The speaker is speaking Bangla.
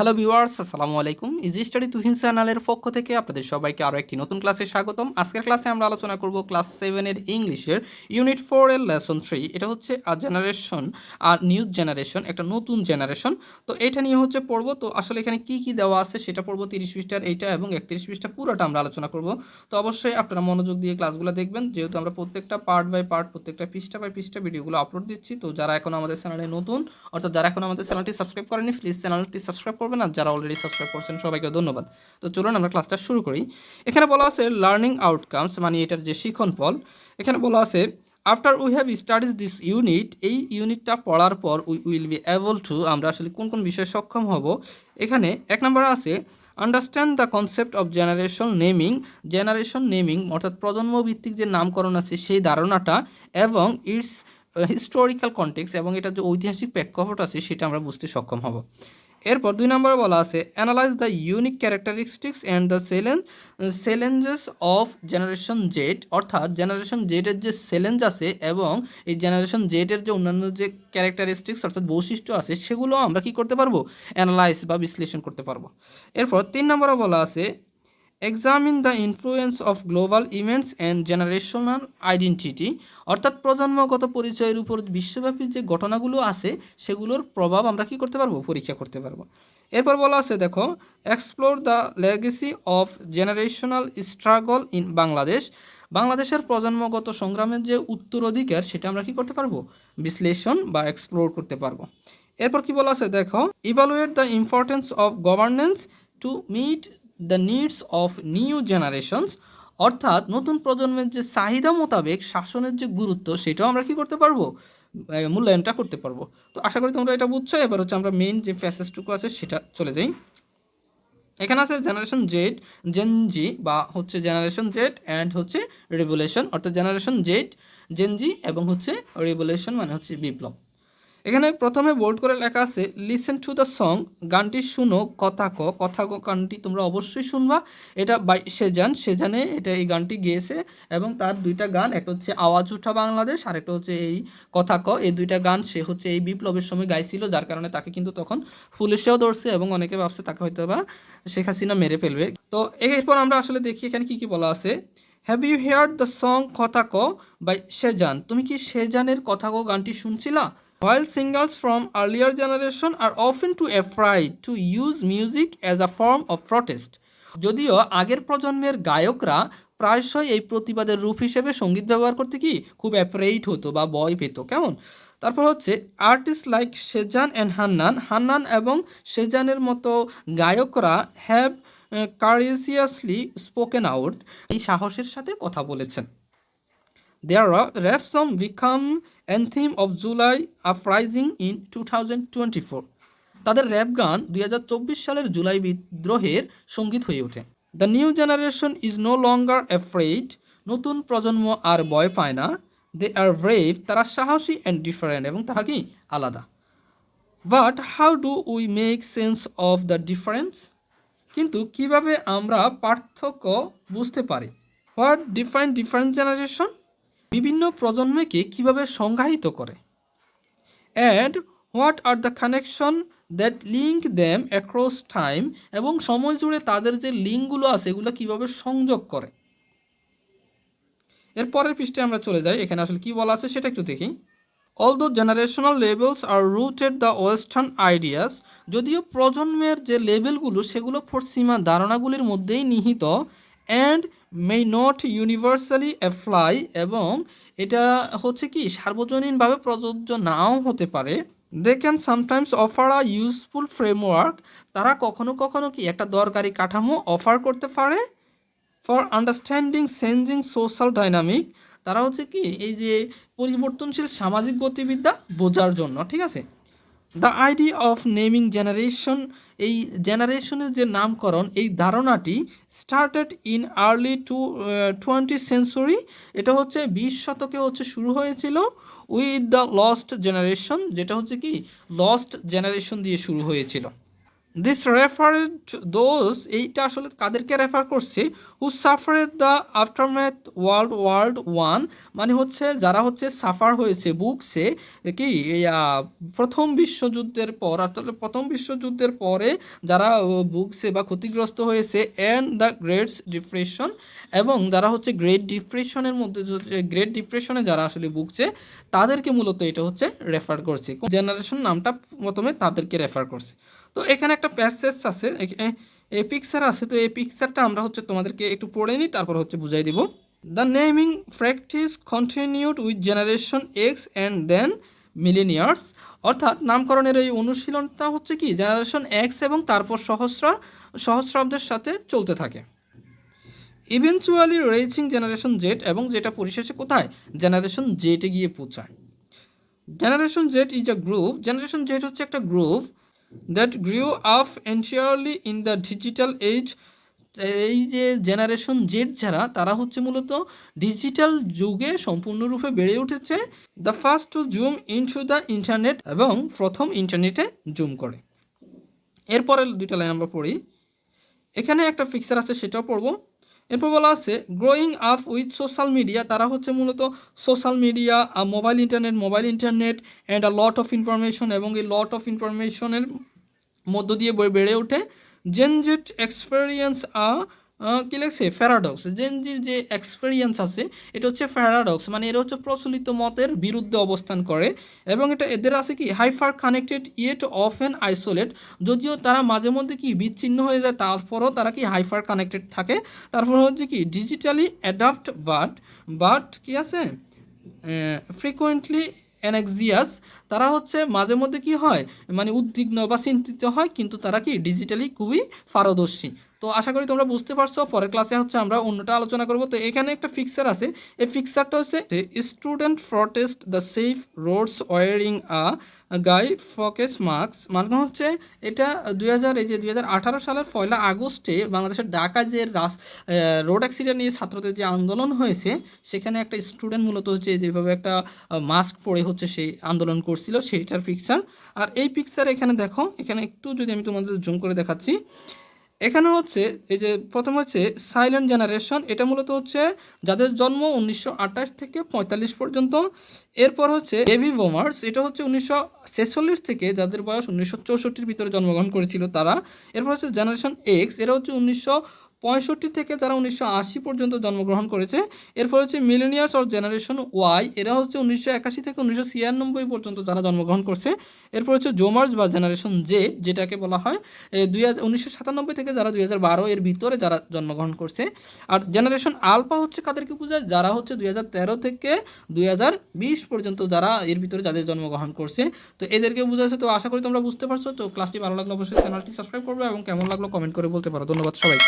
হ্যালো ভিউয়ার্স আসসালামু আলাইকুম। ইজি স্টাডি তুহিন চ্যানেলের পক্ষ থেকে আপনাদের সবাইকে আরও একটি নতুন ক্লাসে স্বাগতম। আজকের ক্লাসে আমরা আলোচনা করব ক্লাস সেভেনের ইংলিশের ইউনিট ফোর এর লেসন থ্রি এটা হচ্ছে আ জেনারেশন আর নিউ জেনারেশন একটা নতুন জেনারেশন তো এটা নিয়ে হচ্ছে পড়ব। তো আসলে এখানে কি কি দেওয়া আছে সেটা পড়ব তিরিশ পৃষ্ঠার, এইটা এবং একত্রিশ পৃষ্ঠা পুরোটা আমরা আলোচনা করব। তো অবশ্যই আপনারা মনোযোগ দিয়ে ক্লাসগুলো দেখবেন। যেহেতু আমরা প্রত্যেকটা পার্ট বাই পার্ট প্রত্যেকটা পৃষ্ঠা বাই পৃষ্ঠা ভিডিওগুলো আপলোড দিচ্ছি। তো যারা এখন আমাদের চ্যানেলে নতুন, অর্থাৎ যারা এখন আমাদের চ্যানেলটি সাবস্ক্রাইব করেনি প্লিজ চ্যানেলটি সাবস্ক্রাইব করবেন আর যারা অলরেডি সাবস্ক্রাইব করছেন সবাইকে ধন্যবাদ। তো চলুন আমরা ক্লাসটা শুরু করি। এখানে বলা আছে লার্নিং আউটকামস মানে এটার যে শিখন ফল। এখানে বলা আছে after we have studies this unit এই ইউনিটটা পড়ার পর we will be able to আমরা আসলে কোন কোন বিষয়ে সক্ষম হব? এখানে এক নম্বর আছে understand the concept of generation naming generation naming অর্থাৎ প্রজন্ম ভিত্তিক যে নামকরণ আছে সেই ধারণাটা এবং ইটস হিস্টোরিক্যাল কন্টেক্স এবং এটা যে ঐতিহাসিক প্রেক্ষাপট আছে সেটা আমরা বুঝতে সক্ষম হব। এরপর দুই নম্বরে বলা আছে analyze the unique characteristics and the challenge challenges of generation Z অর্থাৎ জেনারেশন জেডের যে চ্যালেঞ্জ আছে এবং এই জেনারেশন জেডের যে অন্যান্য যে ক্যারেক্টারিস্টিক্স অর্থাৎ বৈশিষ্ট্য আছে, সেগুলো আমরা কি করতে পারব? অ্যানালাইজ বা বিশ্লেষণ করতে পারব। এরপর তিন নম্বরে বলা আছে examine the influence of global events and generational identity অর্থাৎ প্রজন্মগত পরিচয়ের উপর বিশ্বব্যাপী যে ঘটনাগুলো আছে, সেগুলোর প্রভাব আমরা কি করতে পারব? পরীক্ষা করতে পারব। এরপর বলা আছে, দেখো explore the legacy of generational struggle in Bangladesh বাংলাদেশের প্রজন্মগত সংগ্রামের যে উত্তরাধিকার, সেটা আমরা কি করতে পারব? বিশ্লেষণ বা এক্সপ্লোর করতে পারব। এরপর কি বলা আছে, দেখো evaluate the importance of governance to meet the needs of new generations অর্থাৎ নতুন প্রজন্মের যে চাহিদা মোতাবেক শাসনের যে গুরুত্ব, সেটাও আমরা কি করতে পারব? মূল্যায়নটা করতে পারব। তো আশা করি তোমরা এটা বুঝছ। এবার হচ্ছে আমরা মেইন যে ফ্যাসেসটুকু আছে, সেটা চলে যাই। এখানে আছে জেনারেশন জেড জেনজি বা হচ্ছে জেনারেশন জেড অ্যান্ড হচ্ছে রেভুলেশন অর্থাৎ জেনারেশন জেড জেনজি এবং হচ্ছে রেভুলেশন মানে হচ্ছে বিপ্লব। এখানে প্রথমে বোল্ড করে লেখা আছে লিসেন টু দ্য সং গানটি শুনো, কথা ক কথা ক, গানটি তোমরা অবশ্যই শুনবা। এটা বাই সেজান সেজানে এটা এই গানটি গেয়েছে এবং তার দুইটা গান, একটা হচ্ছে আওয়াজ উঠা বাংলাদেশ আর একটা হচ্ছে এই কথা ক। এই দুইটা গান সে হচ্ছে এই বিপ্লবের সময় গাইছিল, যার কারণে তাকে কিন্তু তখন পুলিশেও ধরছে এবং অনেকে ভাবছে তাকে হয়তো বা শেখ হাসিনা মেরে ফেলবে। তো এরপর আমরা আসলে দেখি এখানে কি কি বলা আছে। Have you heard the song Kotha Ko by Shezan তুমি কি সেজানের কথা ক, গানটি শুনছিলা? While singers from earlier generation are often too afraid to use music as a form of protest. যদিও আগের প্রজন্মের গায়করা প্রায়শই এই প্রতিবাদের রূপ হিসেবে সংগীত ব্যবহার করতে কি খুব অ্যাফ্রেইড হতো বা ভয় পেত, কেমন তারপর হচ্ছে artist like Sezan and Hannan Hannan এবং সেজানের মতো গায়করা হ্যাভ কারিজিয়াসলি স্পোকেন আউট এই সাহসের সাথে কথা বলেছেন Their become anthem of July uprising in 2024. তাদের র্যাপ গান দুই হাজার চব্বিশ সালের জুলাই বিদ্রোহের সংগীত হয়ে ওঠে। The new generation is no longer afraid নতুন প্রজন্ম আর ভয় পায় না। দে আর ব্রেভ তারা সাহসী অ্যান্ড ডিফারেন্ট এবং তারা কি? আলাদা। But how do we make sense of the difference কিন্তু কীভাবে আমরা পার্থক্য বুঝতে পারি? হোয়াট ডিফাইন ডিফারেন্ট জেনারেশন বিভিন্ন প্রজন্মকে কীভাবে সংজ্ঞায়িত করে? And what are the connection that link them across time এবং সময় জুড়ে তাদের যে লিঙ্কগুলো আছে, এগুলো কীভাবে সংযোগ করে? এর পরের পৃষ্ঠে আমরা চলে যাই। এখানে আসলে কি বলা আছে সেটা একটু দেখি। Although generational levels are rooted the western ideas যদিও প্রজন্মের যে লেভেলগুলো সেগুলো পশ্চিমা ধারণাগুলির মধ্যেই নিহিত and may not universally apply এবং এটা হচ্ছে কি, সার্বজনীনভাবে প্রযোজ্য নাও হতে পারে। They can sometimes offer a useful framework তারা কখনো কখনো কি একটা দরকারি কাঠামো অফার করতে পারে। For understanding changing social dynamic তারা হচ্ছে কি, এই যে পরিবর্তনশীল সামাজিক গতিবিদ্যা বোঝার জন্য, ঠিক আছে? The idea of naming generation এই জেনারেশনের যে নামকরণ, এই ধারণাটি started in early to twenty century এটা হচ্ছে বিশ শতকে হচ্ছে শুরু হয়েছিল উইথ দ্য লস্ট জেনারেশন যেটা হচ্ছে কি? লস্ট জেনারেশন দিয়ে শুরু হয়েছিল। দিস রেফার দোজ এইটা আসলে কাদেরকে রেফার করছে who suffered the aftermath world world one মানে হচ্ছে যারা হচ্ছে সাফার হয়েছে বুকসে কি প্রথম বিশ্বযুদ্ধের পর, অর্থাৎ প্রথম বিশ্বযুদ্ধের পরে যারা বুকসে বা ক্ষতিগ্রস্ত হয়েছে অ্যান্ড দ্য গ্রেটস ডিপ্রেশন এবং যারা হচ্ছে গ্রেট ডিপ্রেশনের মধ্যে গ্রেট ডিপ্রেশনে যারা আসলে বুকছে তাদেরকে মূলত এটা হচ্ছে রেফার করছে। জেনারেশন নামটা প্রথমে তাদেরকে রেফার করছে। তো এখানে একটা প্যাসেজ আছে এই পিকচার আছে, তো এই পিকচারটা আমরা হচ্ছে তোমাদেরকে একটু পড়ে নিই, তারপর হচ্ছে বুঝাই দিব। The naming practice continued with generation X and then millennials অর্থাৎ নামকরণের এই অনুশীলনটা হচ্ছে কি জেনারেশন এক্স এবং তারপর সহস্রা, সহস্রাব্দের সাথে চলতে থাকে। ইভেনচুয়ালি রেচিং জেনারেশন জেড এবং যেটা পরিশেষে কোথায়? জেনারেশন জেটে গিয়ে পৌঁছায়। Generation Z is a group generation Z হচ্ছে একটা group that grew up entirely in the digital age এই যে জেনারেশন জেড যারা, তারা হচ্ছে মূলত ডিজিটাল যুগে সম্পূর্ণরূপে বেড়ে উঠেছে। The first to zoom in to the internet এবং প্রথম ইন্টারনেটে জুম করে। এরপরে দুইটা লাইন আমরা পড়ি। এখানে একটা ফিক্সার আছে, সেটাও পড়ব। এরপর বলা আছে growing up with social media তারা হচ্ছে মূলত social media mobile internet mobile internet and a lot of information এবং এই লট অফ ইনফরমেশনের মধ্য দিয়ে বেড়ে ওঠে। জেনজেট এক্সপেরিয়েন্স আ কী লেগছে ফ্যারাডক্স জেনজির যে এক্সপেরিয়েন্স আছে, এটা হচ্ছে ফ্যারাডক্স মানে এরা হচ্ছে প্রচলিত মতের বিরুদ্ধে অবস্থান করে এবং এটা এদের আছে কি? Hyper connected yet often isolate যদিও তারা মাঝে মধ্যে কি বিচ্ছিন্ন হয়ে যায়, তারপরও তারা কি হাইফার কানেক্টেড থাকে। তারপর হচ্ছে কি ডিজিটালি অ্যাডাপ্ট বাট বাট কি আছে? ফ্রিকোয়েন্টলি অ্যানেক্সিয়াস তারা হচ্ছে মাঝে মধ্যে কি হয় মানে উদ্বিগ্ন বা চিন্তিত হয়, কিন্তু তারা কি ডিজিটালি খুবই পারদর্শী। তো আশা করি তোমরা বুঝতে পারছ। পরের ক্লাসে হচ্ছে আমরা অন্যটা আলোচনা করব। তো এখানে একটা ফিক্সার আছে। এই ফিক্সারটা হচ্ছে student protest the safe roads wearing a Guy Fawkes masks মানে হচ্ছে এটা দুই হাজার, এই যে দুই হাজার আঠারো সালের পয়লা আগস্টে বাংলাদেশের ঢাকা যে রাস রোড অ্যাক্সিডেন্ট নিয়ে ছাত্রদের যে আন্দোলন হয়েছে, সেখানে একটা স্টুডেন্ট মূলত হচ্ছে যেভাবে একটা মাস্ক পরে হচ্ছে সেই আন্দোলন করছিল, সেইটার পিকচার আর এই পিকচার এখানে দেখো, এখানে একটু যদি আমি তোমাদের জুম করে দেখাচ্ছি। এখানে হচ্ছে, এই যে প্রথম হচ্ছে সাইলেন্ট জেনারেশন এটা মূলত হচ্ছে যাদের জন্ম উনিশশো আঠাশ থেকে পঁয়তাল্লিশ পর্যন্ত। এরপর হচ্ছে বেবি বোমার্স এটা হচ্ছে উনিশশো ছেচল্লিশ থেকে যাদের বয়স উনিশশো ভিতরে জন্মগ্রহণ করেছিল তারা। এরপর হচ্ছে জেনারেশন এক্স এরা হচ্ছে উনিশশো পঁয়ষট্টি থেকে যারা উনিশশো আশি পর্যন্ত জন্মগ্রহণ করেছে এরপর হচ্ছে মিলেনিয়ার্স অর জেনারেশন ওয়াই এরা হচ্ছে উনিশশো একাশি থেকে উনিশশো ছিয়ানব্বই পর্যন্ত যারা জন্মগ্রহণ করছে এরপর হচ্ছে জোমার্স বা জেনারেশন জে যেটাকে বলা হয় দুই থেকে যারা দুই হাজার বারো এর ভিতরে যারা জন্মগ্রহণ করছে, আর জেনারেশন আলফা হচ্ছে কাদেরকে বোঝায়? যারা হচ্ছে দুই হাজার তেরো থেকে দুই হাজার বিশ পর্যন্ত যারা এর ভিতরে যাদের জন্মগ্রহণ করছে, তো এদেরকে বোঝাচ্ছে তো আশা করি তোমরা বুঝতে পারছ, তো ক্লাসটি ভালো লাগল অবশ্যই চ্যানেলটি সাবস্ক্রাইব করবে এবং কেমন লাগল কমেন্ট করে বলতে পারো। ধন্যবাদ সবাই